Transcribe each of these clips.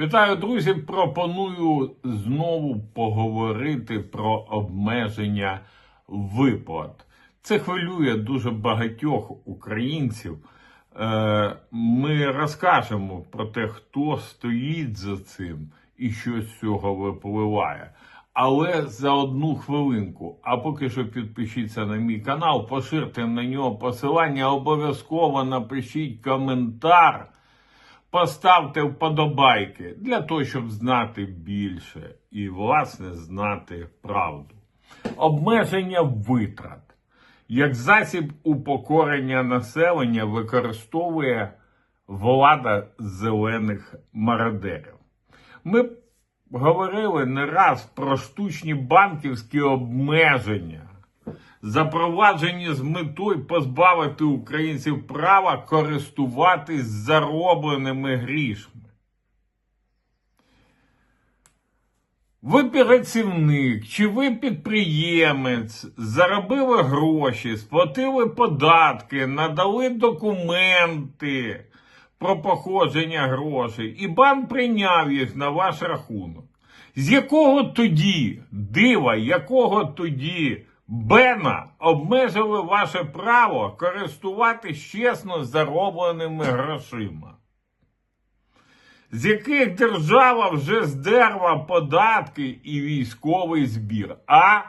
Вітаю, друзі! Пропоную знову поговорити про обмеження виплат. Це хвилює дуже багатьох українців. Е, Ми розкажемо про те, хто стоїть за цим і що з цього випливає. Але за одну хвилинку. А поки що підпишіться на мій канал, поширте на нього посилання, обов'язково напишіть коментар. Поставте вподобайки для того, щоб знати більше і, власне, знати правду. Обмеження витрат. Як засіб упокорення населення використовує влада зелених мародерів. Ми говорили не раз про штучні банківські обмеження запроваджені з метою позбавити українців права користуватись заробленими грішми. Ви працівник чи ви підприємець, заробили гроші, сплатили податки, надали документи про походження грошей, і банк прийняв їх на ваш рахунок. З якого тоді дива, якого тоді Бена обмежили ваше право користуватись чесно заробленими грошима, з яких держава вже здерла податки і військовий збір. А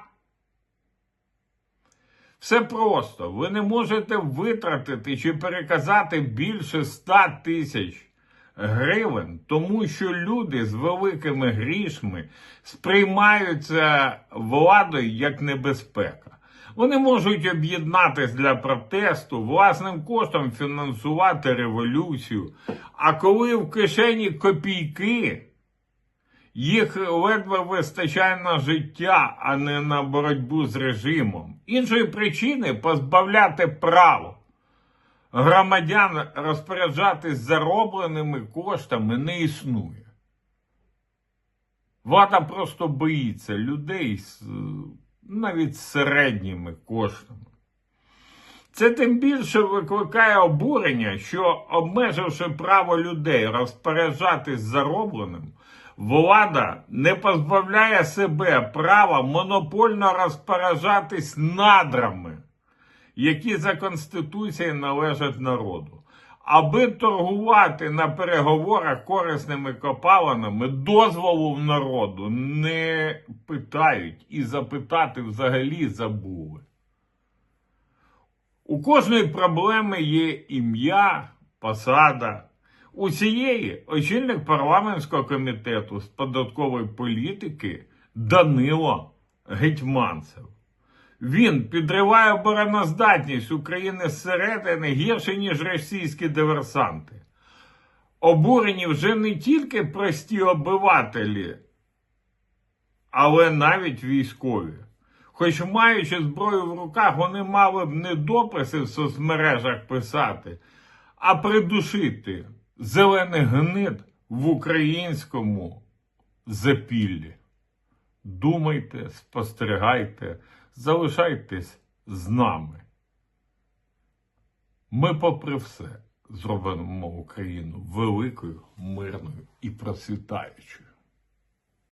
все просто. Ви не можете витратити чи переказати більше 100 тисяч гривень, тому що люди з великими грішми сприймаються владою як небезпека. Вони можуть об'єднатись для протесту, власним коштом фінансувати революцію. А коли в кишені копійки, їх ледве вистачає на життя, а не на боротьбу з режимом. Іншої причини позбавляти права громадян розпоряджатись заробленими коштами не існує. Влада просто боїться людей з навіть середніми коштами. Це тим більше викликає обурення, що, обмеживши право людей розпоряджатись заробленим, влада не позбавляє себе права монопольно розпоряджатись надрами які за Конституцією належать народу. Аби торгувати на переговорах корисними копалинами, дозволу в народу не питають і запитати взагалі забули. У кожної проблеми є ім'я, посада. У цієї очільник парламентського комітету з податкової політики Данило Гетьманцев. Він підриває обороноздатність України зсередини гірше, ніж російські диверсанти. Обурені вже не тільки прості обивателі, але навіть військові. Хоч маючи зброю в руках, вони мали б не дописи в соцмережах писати, а придушити зелений гнид в українському запіллі. Думайте, спостерігайте залишайтесь з нами. Ми, попри все, зробимо Україну великою, мирною і процвітаючою.